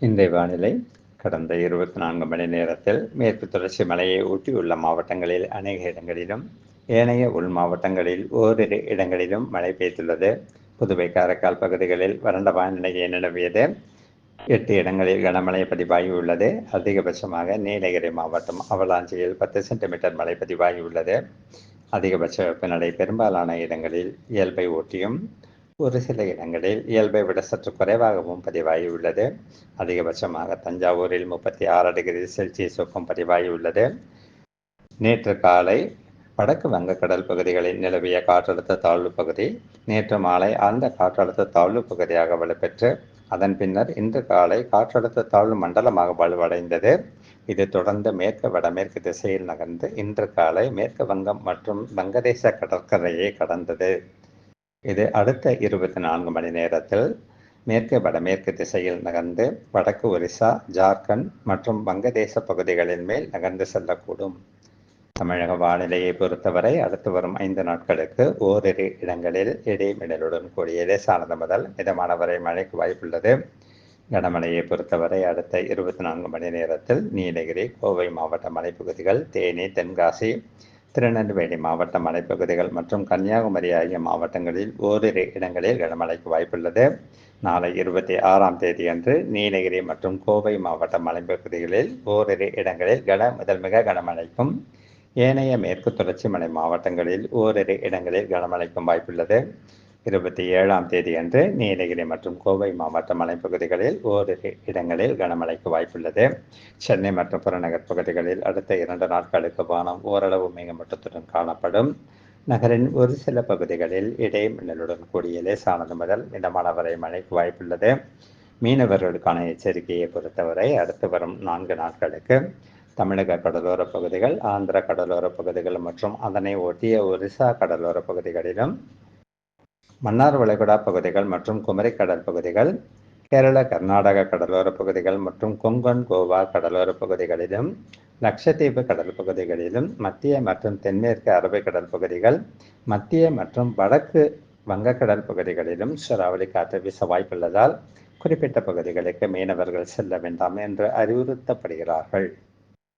இன்றைய வானிலை கடந்த இருபத்தி நான்கு மணி நேரத்தில் மேற்கு தொடர்ச்சி மலையை ஒட்டியுள்ள மாவட்டங்களில் அநேக இடங்களிலும் ஏனைய உள் மாவட்டங்களில் ஓரிரு இடங்களிலும் மழை பெய்துள்ளது. புதுவை காரைக்கால் பகுதிகளில் வறண்ட வானிலையை நிலவியது. எட்டு இடங்களில் கனமழை பதிவாகியுள்ளது அதிகபட்சமாக நீலகிரி மாவட்டம் அவலாஞ்சியில் பத்து சென்டிமீட்டர் மழை பதிவாகியுள்ளது அதிகபட்ச வெப்பநிலை பெரும்பாலான இடங்களில் இயல்பை ஒட்டியும் ஒரு சில இடங்களில் இயல்பை விட சற்று குறைவாகவும் பதிவாகியுள்ளது. அதிகபட்சமாக தஞ்சாவூரில் முப்பத்தி ஆறு டிகிரி செல்சியஸ் வெப்பம் பதிவாகியுள்ளது. நேற்று காலை வடக்கு வங்கக்கடல் பகுதிகளில் நிலவிய காற்றழுத்த தாழ்வு பகுதி நேற்று மாலை ஆழ்ந்த காற்றழுத்த தாழ்வு பகுதியாக வலுப்பெற்று அதன் பின்னர் இன்று காலை காற்றழுத்த தாழ்வு மண்டலமாக வலுவடைந்தது. இது தொடர்ந்து மேற்கு வடமேற்கு திசையில் நகர்ந்து இன்று காலை மேற்கு வங்கம் மற்றும் வங்கதேச கடற்கரையை கடந்தது. இது அடுத்த இருபத்தி நான்கு மணி நேரத்தில் மேற்கு வடமேற்கு திசையில் நகர்ந்து வடக்கு ஒரிசா ஜார்க்கண்ட் மற்றும் வங்கதேச பகுதிகளின் மேல் நகர்ந்து செல்லக்கூடும். தமிழக வானிலையை பொறுத்தவரை அடுத்து வரும் ஐந்து நாட்களுக்கு ஓரிரு இடங்களில் இடைமிடலுடன் கூடிய லேசானது முதல் மிதமான வரை மழைக்கு வாய்ப்புள்ளது. கனமழையை பொறுத்தவரை அடுத்த இருபத்தி நான்கு மணி நேரத்தில் நீலகிரி கோவை மாவட்ட மலைப்பகுதிகள் தேனி தென்காசி திருநெல்வேலி மாவட்ட மலைப்பகுதிகள் மற்றும் கன்னியாகுமரி ஆகிய மாவட்டங்களில் ஓரிரு இடங்களில் கனமழைக்கு வாய்ப்புள்ளது. நாளை இருபத்தி ஆறாம் தேதி அன்று நீலகிரி மற்றும் கோவை மாவட்ட மலைப்பகுதிகளில் ஓரிரு இடங்களில் கன முதல் மிக கனமழைக்கும் ஏனைய மேற்கு தொடர்ச்சி மலை மாவட்டங்களில் ஓரிரு இடங்களில் கனமழைக்கும் வாய்ப்புள்ளது. இருபத்தி ஏழாம் தேதி அன்று நீலகிரி மற்றும் கோவை மாவட்ட மலைப்பகுதிகளில் ஓரிரு இடங்களில் கனமழைக்கு வாய்ப்புள்ளது. சென்னை மற்றும் புறநகர் பகுதிகளில் அடுத்த இரண்டு நாட்களுக்கு வானம் ஓரளவு மேகமூட்டத்துடன் காணப்படும். நகரின் ஒரு சில பகுதிகளில் இடைமின்னலுடன் கூடிய லேசானது முதல் மிதமான வரை மழைக்கு வாய்ப்புள்ளது. மீனவர்களுக்கான எச்சரிக்கையை பொறுத்தவரை அடுத்து வரும் நான்கு நாட்களுக்கு தமிழக கடலோர பகுதிகள் ஆந்திர கடலோர பகுதிகள் மற்றும் அதனை ஒட்டிய ஒரிசா கடலோர பகுதிகளிலும் மன்னார் வளைகுடா பகுதிகள் மற்றும் குமரிக்கடல் பகுதிகள் கேரள கர்நாடக கடலோர பகுதிகள் மற்றும் கொங்கன் கோவா கடலோர பகுதிகளிலும் லட்சத்தீவு கடல் பகுதிகளிலும் மத்திய மற்றும் தென்மேற்கு அரபிக்கடல் பகுதிகள் மத்திய மற்றும் வடக்கு வங்கக்கடல் பகுதிகளிலும் சூறாவளி காற்று வீச வாய்ப்புள்ளதால் குறிப்பிட்ட பகுதிகளுக்கு மீனவர்கள் செல்ல வேண்டாம் என்று அறிவுறுத்தப்படுகிறார்கள்.